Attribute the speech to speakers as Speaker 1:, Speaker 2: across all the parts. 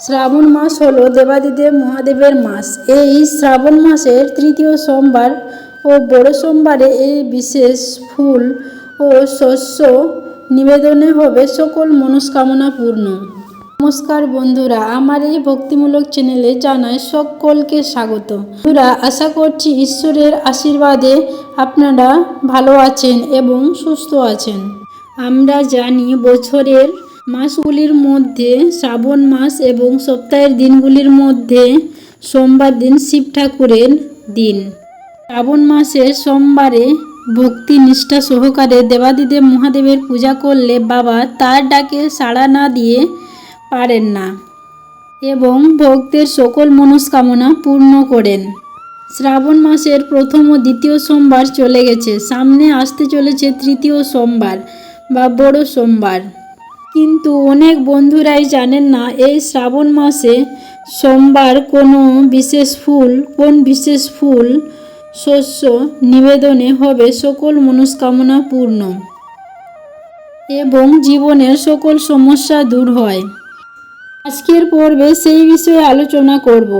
Speaker 1: শ্রাবণ মাস হলো দেবাদিদেব মহাদেবের মাস। এই শ্রাবণ মাসের তৃতীয় সোমবার ও বড় সোমবারে এই বিশেষ ফুল ও শস্য নিবেদনে হবে সকল মনস্কামনা পূর্ণ। নমস্কার বন্ধুরা, আমার এই ভক্তিমূলক চ্যানেলে জানাই সকলকে স্বাগত। বন্ধুরা, আশা করছি ঈশ্বরের আশীর্বাদে আপনারা ভালো আছেন এবং সুস্থ আছেন। আমরা জানি বছরের মাসগুলির মধ্যে, শ্রাবণ মাস এবং সপ্তাহের দিনগুলির মধ্যে, সোমবার দিন শিব ঠাকুরের দিন। শ্রাবণ মাসের সোমবারে ভক্তি নিষ্ঠা সহকারে দেবাদিদেব মহাদেবের পূজা করলে বাবা তার ডাকে সাড়া না দিয়ে পারেন না এবং ভক্তের সকল মনস্কামনা পূর্ণ করেন। শ্রাবণ মাসের প্রথম ও দ্বিতীয় সোমবার চলে গেছে, সামনে আসতে চলেছে তৃতীয় সোমবার বা বড় সোমবার। কিন্তু অনেক বন্ধুরাই জানেন না, এই শ্রাবণ মাসে সোমবার কোনো বিশেষ ফুল, কোন বিশেষ ফুল শস্য নিবেদনে হবে সকল মনস্কামনা পূর্ণ এবং জীবনের সকল সমস্যা দূর হয়। আজকের পর্বে সেই বিষয়ে আলোচনা করব।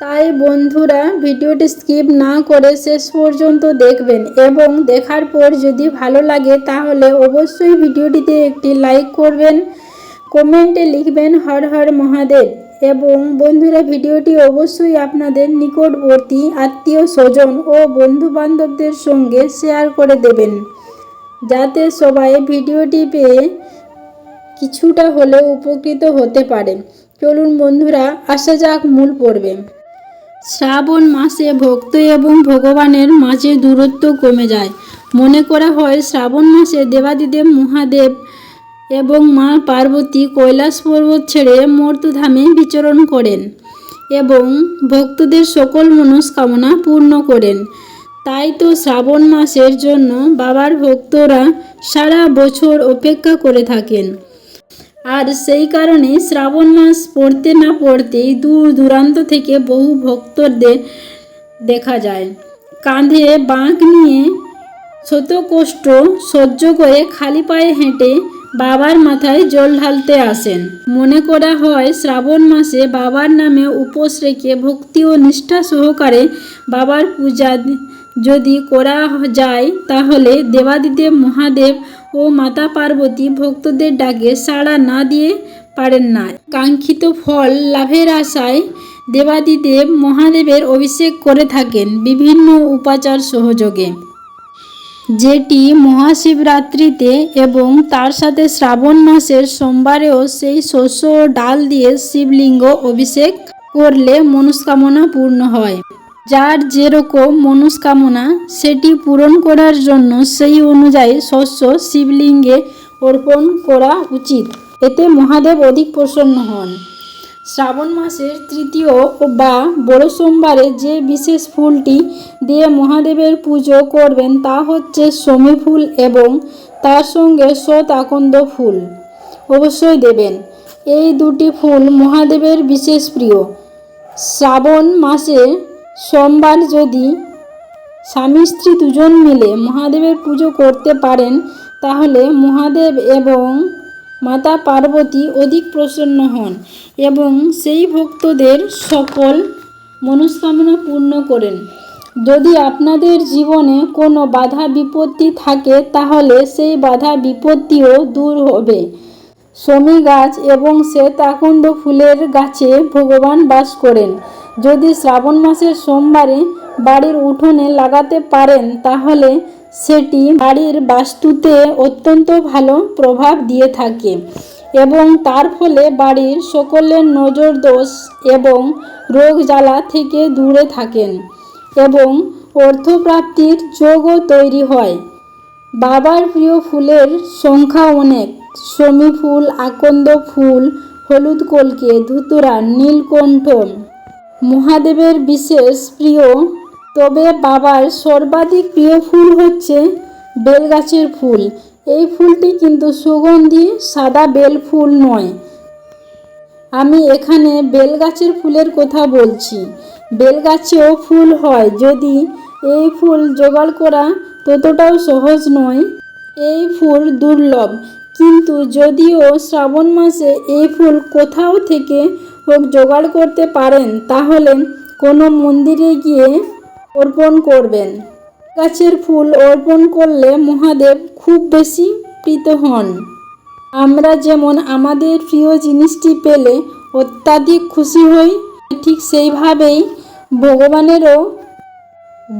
Speaker 1: তাই বন্ধুরা ভিডিওটি স্কিপ না করে শেষ পর্যন্ত দেখবেন এবং দেখার পর যদি ভালো লাগে তাহলে অবশ্যই ভিডিওটিতে একটি লাইক করবেন, কমেন্টে লিখবেন হর হর মহাদেব এবং বন্ধুরা ভিডিওটি অবশ্যই আপনাদের নিকটবর্তী আত্মীয় স্বজন ও বন্ধু বান্ধবদের সঙ্গে শেয়ার করে দেবেন, যাতে সবাই ভিডিওটি পেয়ে কিছুটা হলেও উপকৃত হতে পারে। চলুন বন্ধুরা, আসা যাক মূল পড়বে শ্রাবণ মাসে ভক্ত এবং ভগবানের মাঝে দূরত্ব কমে যায়। মনে করা হয় শ্রাবণ মাসে দেবাদিদেব, মহাদেব এবং মা পার্বতী কৈলাস পর্বত ছেড়ে মর্তধামে বিচরণ করেন এবং ভক্তদের সকল মনস্কামনা পূর্ণ করেন। তাই তো শ্রাবণ মাসের জন্য বাবার ভক্তরা সারা বছর অপেক্ষা করে থাকেন। আর সেই কারণে শ্রাবণ মাস পড়তে না পড়তেই দূর দূরান্ত থেকে বহু ভক্তদের দেখা যায়। কাঁধে বাঁক নিয়ে শত কষ্ট সহ্য করে খালি পায়ে হেঁটে বাবার মাথায় জল ঢালতে আসেন। মনে করা হয় শ্রাবণ মাসে বাবার নামে উপোস রেখে ভক্তি ও নিষ্ঠা সহকারে বাবার পূজা যদি করা যায় তাহলে দেবাদিদেব মহাদেব ও মাতা পার্বতী ভক্তদের ডাকে সাড়া না দিয়ে পারেন না। কাঙ্ক্ষিত ফল লাভের আশায় দেবাদিদেব মহাদেবের অভিষেক করে থাকেন বিভিন্ন উপাচার সহযোগে। যেটি মহাশিবরাত্রিতে এবং তার সাথে শ্রাবণ মাসের সোমবারেও সেই শস্য ও ডাল দিয়ে শিবলিঙ্গ অভিষেক করলে মনস্কামনা পূর্ণ হয়। যার যেরকম মনস্কামনা, সেটি পূরণ করার জন্য সেই অনুযায়ী শস্য শিবলিঙ্গে অর্পণ করা উচিত। এতে মহাদেব অধিক প্রসন্ন হন। শ্রাবণ মাসের তৃতীয় বা বড় সোমবারে যে বিশেষ ফুলটি দিয়ে মহাদেবের পুজো করবেন, তা হচ্ছে সমী ফুল এবং তার সঙ্গে সৎ আকন্দ ফুল অবশ্যই দেবেন। এই দুটি ফুল মহাদেবের বিশেষ প্রিয়। শ্রাবণ মাসে সোমবার যদি স্বামী স্ত্রী দুজন মিলে মহাদেবের পুজো করতে পারেন, তাহলে মহাদেব এবং মাতা পার্বতী অধিক প্রসন্ন হন এবং সেই ভক্তদের সকল মনস্কামনা পূর্ণ করেন। যদি আপনাদের জীবনে কোনো বাধা বিপত্তি থাকে, তাহলে সেই বাধা বিপত্তিও দূর হবে। শমী গাছ এবং শ্বেত আকন্দ ফুলের গাছে ভগবান বাস করেন। যদি শ্রাবণ মাসের সোমবারে বাড়ির উঠোনে লাগাতে পারেন, তাহলে সেটি বাড়ির বাস্তুতে অত্যন্ত ভালো প্রভাব দিয়ে থাকে এবং তার ফলে বাড়ির সকলের নজর দোষ এবং রোগ জ্বালা থেকে দূরে থাকেন এবং অর্থপ্রাপ্তির যোগও তৈরি হয়। বাবার প্রিয় ফুলের সংখ্যা অনেক। শমী ফুল, আকন্দ ফুল, হলুদ কলকে, ধুতুরা নীলকণ্ঠ মহাদেবের বিশেষ প্রিয়। তবে বাবার সর্বাধিক প্রিয় ফুল হচ্ছে বেলগাছের ফুল। এই ফুলটি কিন্তু সুগন্ধি, সাদা বেল ফুল নয়। আমি এখানে বেলগাছের ফুলের কথা বলছি। বেলগাছেও ফুল হয়। যদি এই ফুল জোগাড় করা ততটাও সহজ নয়, এই ফুল দুর্লভ। কিন্তু যদিও শ্রাবণ মাসে এই ফুল কোথাও থেকে জোগাড় করতে পারেন, তাহলে কোনো মন্দিরে গিয়ে অর্পণ করবেন। গাছের ফুল অর্পণ করলে মহাদেব খুব বেশি প্রীত হন। আমরা যেমন আমাদের প্রিয় জিনিসটি পেলে অত্যাধিক খুশি হই, ঠিক সেইভাবেই ভগবানেরও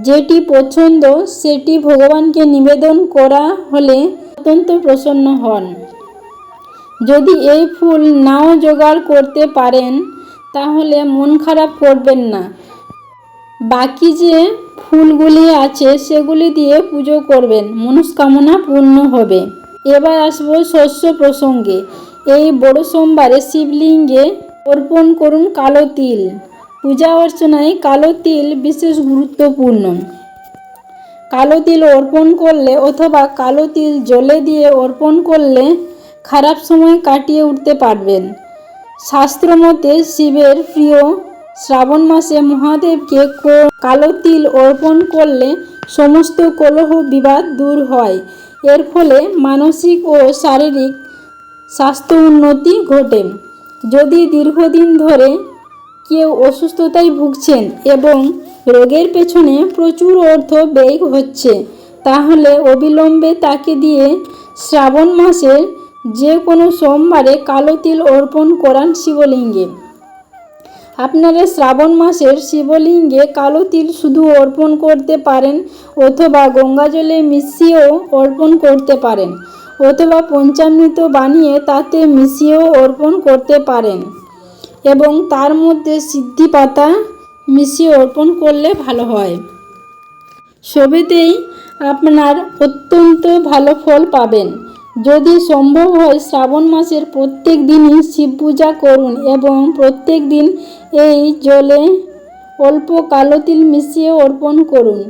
Speaker 1: যেটি পছন্দ, সেটি ভগবানকে নিবেদন করা হলে অত্যন্ত প্রসন্ন হন। যদি এই ফুল নাও জোগাড় করতে পারেন, তাহলে মন খারাপ করবেন না। বাকি যে ফুলগুলি আছে, সেগুলি দিয়ে পুজো করবেন, মনস্কামনা পূর্ণ হবে। এবার আসব শস্য প্রসঙ্গে। এই বড় সোমবারে শিবলিঙ্গে অর্পণ করুন কালো তিল। পূজা অর্চনায় কালো তিল বিশেষ গুরুত্বপূর্ণ। কালো তিল অর্পণ করলে অথবা কালো তিল জলে দিয়ে অর্পণ করলে খারাপ সময় কাটিয়ে উঠতে পারবেন। শাস্ত্রমতে শিবের প্রিয় শ্রাবণ মাসে মহাদেবকে কালো তিল অর্পণ করলে সমস্ত কলহ বিবাদ দূর হয়। এর ফলে মানসিক ও শারীরিক স্বাস্থ্য উন্নতি ঘটে। যদি দীর্ঘদিন ধরে কেউ অসুস্থতায় ভুগছেন এবং রোগের পেছনে প্রচুর অর্থ ব্যয় হচ্ছে, তাহলে অবিলম্বে তাকে দিয়ে শ্রাবণ মাসের যে কোনো সোমবারে কালো তিল অর্পণ করান শিবলিঙ্গে। আপনারা শ্রাবণ মাসের শিবলিঙ্গে কালো তিল শুধু অর্পণ করতে পারেন অথবা গঙ্গা জলে মিশিয়েও অর্পণ করতে পারেন, অথবা পঞ্চামৃত বানিয়ে তাতে মিশিয়েও অর্পণ করতে পারেন এবং তার মধ্যে সিদ্ধি পাতা মিশিয়ে অর্পণ করলে ভালো হয়। সবেতেই আপনার অত্যন্ত ভালো ফল পাবেন। যদি সম্ভব হয় শ্রাবণ মাসের প্রত্যেক দিনই শিব পূজা করুন এবং প্রত্যেক দিন এই জলে অল্প কালো তিল মিশিয়ে অর্পণ করুন।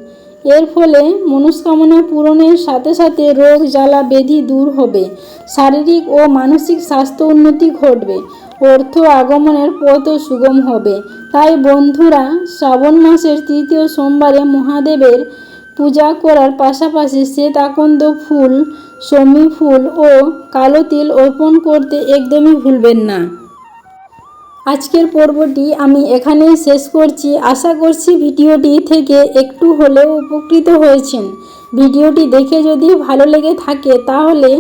Speaker 1: এর ফলে মনস্কামনা পূরণের সাথে সাথে রোগ, জ্বালা, ব্যাধি দূর হবে। শারীরিক ও মানসিক স্বাস্থ্য উন্নতি ঘটবে। অর্থ আগমনের পথও সুগম হবে। তাই বন্ধুরা, শ্রাবণ মাসের তৃতীয় সোমবারে মহাদেবের পূজা করার পাশাপাশি শ্বেত আকন্দ ফুল সমী ফুল ও কালো তিল অর্পণ করতে একদমই ভুলবেন না। আজকের পর্বটি আমি এখানেই শেষ করছি। আশা করছি ভিডিওটি থেকে একটু হলেও উপকৃত হয়েছেন। ভিডিওটি দেখে যদি ভালো লেগে থাকে তাহলে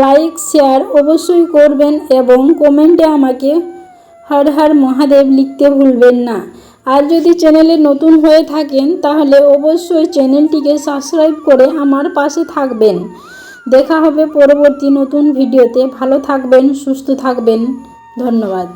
Speaker 1: লাইক, শেয়ার অবশ্যই করবেন এবং কমেন্টে আমাকে হর হর মহাদেব লিখতে ভুলবেন না। আর যদি চ্যানেলে নতুন হয়ে থাকেন তাহলে অবশ্যই চ্যানেলটিকে সাবস্ক্রাইব করে আমার পাশে থাকবেন। দেখা হবে পরবর্তী নতুন ভিডিওতে। ভালো থাকবেন সুস্থ থাকবেন। ধন্যবাদ।